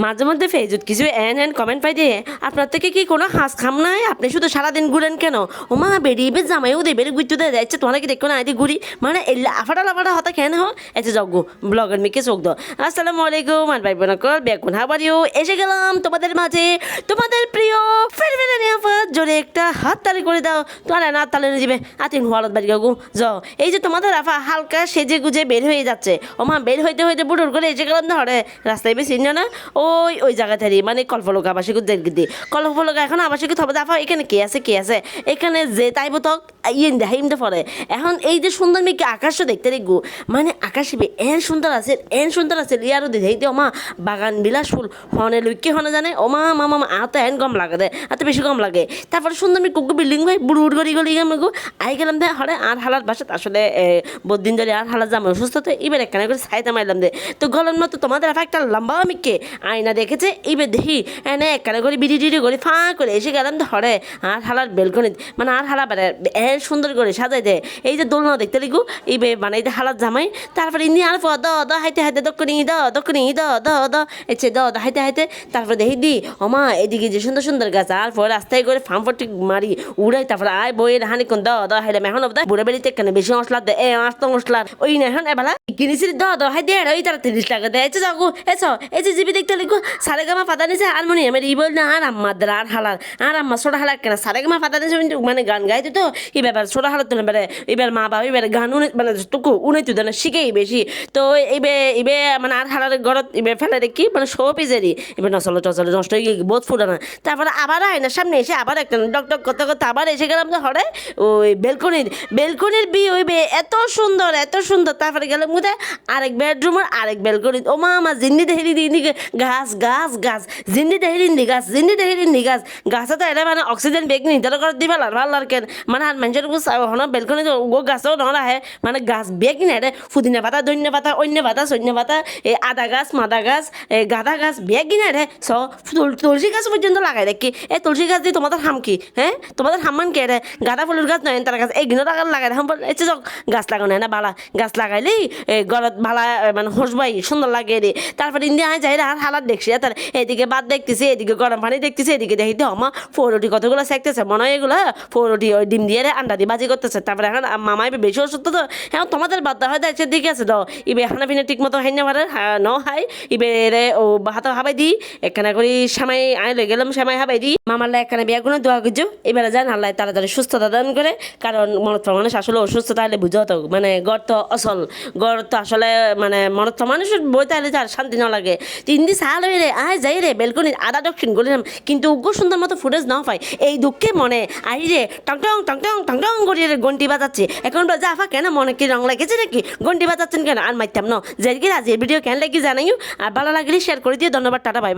মাঝে মধ্যে ফেসবুক কিছু এন এন কমেন্ট পাই দিয়ে আপনার থেকে কি কোনো হাঁস খাম নাই? আপনি শুধু সারাদিন ঘুরেন কেন? ও মা, বেরিয়ে বে জামাইও দে বেরিয়ে গুইতে দেয় যাচ্ছে তোমার কি দেখো না আইদি ঘুরি। মানে এল্লা আফাটা লাফাটা হতা খেয়ে হ? এতে যজ্ঞ ব্লগের মিকে চোখ দাও আসসালামু আলাইকুম, আর ভাই বোনা কল বেকুন হাবারিও এসে গেলাম তোমাদের মাঝে। তোমাদের প্রিয় জোরে একটা হাত তালি করে দাও। তোমার না তালে দিবে আতিন হওয়ালত বাড়ি গো। যাও। এই যে তোমাদের আফা হালকা সেজে গুজে বের হয়ে যাচ্ছে। ও মা বের হইতে হইতে বুটুর করে এসে গেলাম ধরে রাস্তায় বেশি না? ওই ওই জায়গা থেকে। মানে কল্পলোক আবাসিক দিয়ে। কল্পলোক এখন আবাসিক থবে দাফা এখানে কে আছে কে আছে? এখানে যে তাইব তক ইয়ে দেখাইমতে পরে। এখন এই যে সুন্দর মেয়েকে আকাশ দেখতে দেখব মানে আকাশ এন সুন্দর আছে, এন সুন্দর আছে। ইয়ারও দেখাইতে ওমা, বাগান বিলাস ফুল। হনে লুইকে হনে জানে? ওমা মামা আত এন কম লাগে দে এত বেশি কম লাগে। তারপরে সুন্দর মেয়ে কুকু বিল্ডিং ভাই, বুড় গড়ি গলি গো আই গেলাম দে হরে আর হালার বাসাত আসলে বদিন ধরে আর হালার জামা অসুস্থ, তো এবার একখানে করে সাইতে মারলাম দে। তো গলার মতো তোমাদের আফা একটা লম্বা মিকে আয়না দেখেছে এইবার দেখি, এনে একখানে করে বিড়ি টিড়ি করে ফাঁ করে এসে গেলাম ধরে আর হালার বেলকনি মানে আর হালা বেড়ে এর সুন্দর করে সাজাই দেয় এই যে দোলনা দেখতে লিগু এই বে বানাইতে হালার জামাই, তারপরে ইনি আর দ দ, হাইতে হাইতে, দক্ষিণি, দ দক্ষিণি, দ দ দ এছে দ দ, হাইতে হাইতে, তারপরে দেখি দি, ওমা, এদিকে যে সুন্দর সুন্দর গাছ, আর পরে রাস্তায় করে ফার্ম ফটি মারি, উড়াই, তারপরে আয় বইয়ের হানি কোন দ দ হাইলাম এখন অবদা বুড়ে বেড়িতে কেন বেশি মশলা দে? এ, আস্ত মশলা। ওই না এখন এবেলা কিনেছি দ দ হাই দে ওই তারা তিরিশ টাকা দেয় এসে যাও এসো। যে জিবি দেখতে লিখো সারে গামা পাতা নিছে হারমোনিয়ামের ই বল না, আর আম্মা দ্রা আর হালার আর আম্মা ছোট হালার কেনা? সারে গামা পাতা নিছে মানে গান গাইতে তো। এই ব্যাপার, ছোট হালার তো এবারে, এবার মা বাবা, এবার গান উনে মানে টুকু উনাইতে দেয় না শিখেই বেশি। তো এইবে এবে মানে আর হালার ঘরত এবার ফেলে রেখি মানে শো পিজেরই এবার নচলে টচলে নষ্ট হয়ে গিয়ে বোধ ফুটানো তারপরে আবার আয়না সামনে এসে আবার একটা ডক করতে করতে আবার এসে গেলাম যে হরে, ওই বেলকনির বেলকনির বি ওই বে এত সুন্দর এত সুন্দর। তারপরে গেলাম কোথায়? আরেক বেডরুমের আরেক বেলকনি ও মা আমার জিন্দি দেহেরি দিই গাছ গাছ গাছ। জিন্দি দেহেরি দি গাছ, জিন্দি দেহেরি দি গাছ। গাছে তো এটা মানে অক্সিজেন বেগ নিতে করে দিবা লার ভালো কেন? মানে আর মানুষের হন বেলকনি ও গাছও নড়া আহে মানে গাছ বেগ না এটা ফুদিনা পাতা ধন্য পাতা, অন্য পাতা, সৈন্য পাতা, এই আদা গাছ, মাদা গাছ, এই গাঁদা গাছ বেগ কিনা রে স তুল- তুলসী গাছ পর্যন্ত লাগাই দেখি। এই তুলসী গাছ দিয়ে তোমাদের হাম কি? হ্যাঁ তোমাদের হামমান কে রে গাঁদা ফুলের গাছ নয় তার গাছ এই গিনো টাকা লাগাই হাম এসে যাও গাছ লাগানো না বালা। গাছ লাগাইলেই, এই গলত ভালা মানে হসবাই সুন্দর লাগে রে তারপরে ইন্ডিয়া আয় যাই আর হালাত দেখছি তার এদিকে বাদ দেখতেছি এদিকে গরম পানি দেখতেছি এদিকে দেখি তো আমার ফোরটি কতগুলো শেখতেছে মনে হয় এগুলো ফোরটি ওই ডিম দিয়ে রে আন্ডা দিয়ে বাজি করতেছে। তারপরে এখন মামাই বেশি অসুস্থ তো এখন তোমাদের বাদ হয় দেখছে দিকে আছে তো ইবে হানা পিনা ঠিক মতো হাই না পারে ন হাই ইবে রে ও হাতে হাবাই দি, একখানা করি সামাই আয় লই গেলাম, সামাই হাবাই দি। মামার একখানা বিয়া করে দোয়া করছ এবারে যান আল্লাহ তাড়াতাড়ি সুস্থতা দান করে। কারণ মনত মানুষ আসলে অসুস্থ তাহলে বুঝো তো মানে গড় তো অসল। গড় আসলে মানে মনত মানুষের বই তাহলে তার শান্তি না লাগে। তিন দিন সাল হয়ে রে, আয় যাই রে বেলকনির আদা দক্ষিণ গলিলাম। কিন্তু উগ্র সুন্দর মতো ফুটেজ না পাই এই দুঃখে মনে, আই রে, টং টং টং টং টং টং করিয়ে রে ঘন্টি বাজাচ্ছে। এখন বলছে আফা কেন, মনে কি রং লেগেছে নাকি? ঘন্টি বাজাচ্ছেন কেন? আর মাইতাম না। যে আজকের ভিডিও কেন লেগে জানাইও। আর ভালো লাগলে শেয়ার করে দিয়ে ধন্যবাদ, টাটা বাই